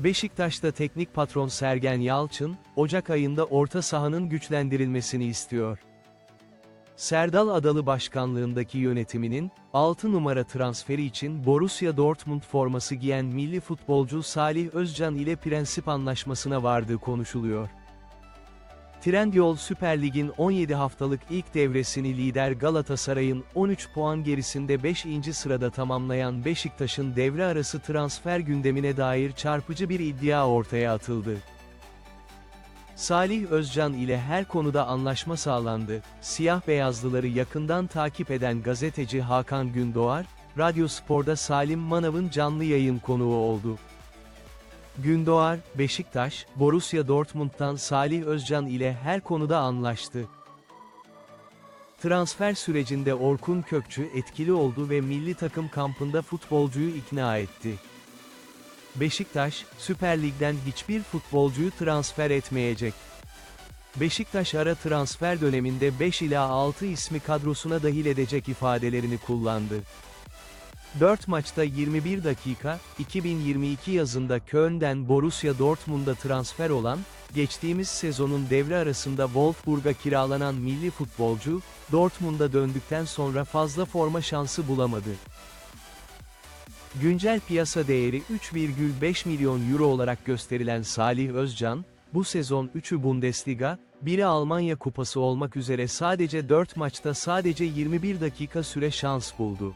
Beşiktaş'ta teknik patron Sergen Yalçın, Ocak ayında orta sahanın güçlendirilmesini istiyor. Serdal Adalı başkanlığındaki yönetiminin, 6 numara transferi için Borussia Dortmund forması giyen milli futbolcu Salih Özcan ile prensip anlaşmasına vardığı konuşuluyor. Trendyol Süper Lig'in 17 haftalık ilk devresini lider Galatasaray'ın 13 puan gerisinde 5. sırada tamamlayan Beşiktaş'ın devre arası transfer gündemine dair çarpıcı bir iddia ortaya atıldı. Salih Özcan ile her konuda anlaşma sağlandı. Siyah beyazlıları yakından takip eden gazeteci Hakan Gündoğar, Radyo Spor'da Salim Manav'ın canlı yayın konuğu oldu. Gündoğar, Beşiktaş, Borussia Dortmund'dan Salih Özcan ile her konuda anlaştı. Transfer sürecinde Orkun Kökçü etkili oldu ve milli takım kampında futbolcuyu ikna etti. Beşiktaş, Süper Lig'den hiçbir futbolcuyu transfer etmeyecek. Beşiktaş ara transfer döneminde 5 ila 6 ismi kadrosuna dahil edecek ifadelerini kullandı. 4 maçta 21 dakika, 2022 yazında Köln'den Borussia Dortmund'a transfer olan, geçtiğimiz sezonun devre arasında Wolfsburg'a kiralanan milli futbolcu, Dortmund'a döndükten sonra fazla forma şansı bulamadı. Güncel piyasa değeri 3,5 milyon euro olarak gösterilen Salih Özcan, bu sezon 3'ü Bundesliga, biri Almanya Kupası olmak üzere sadece 4 maçta sadece 21 dakika süre şans buldu.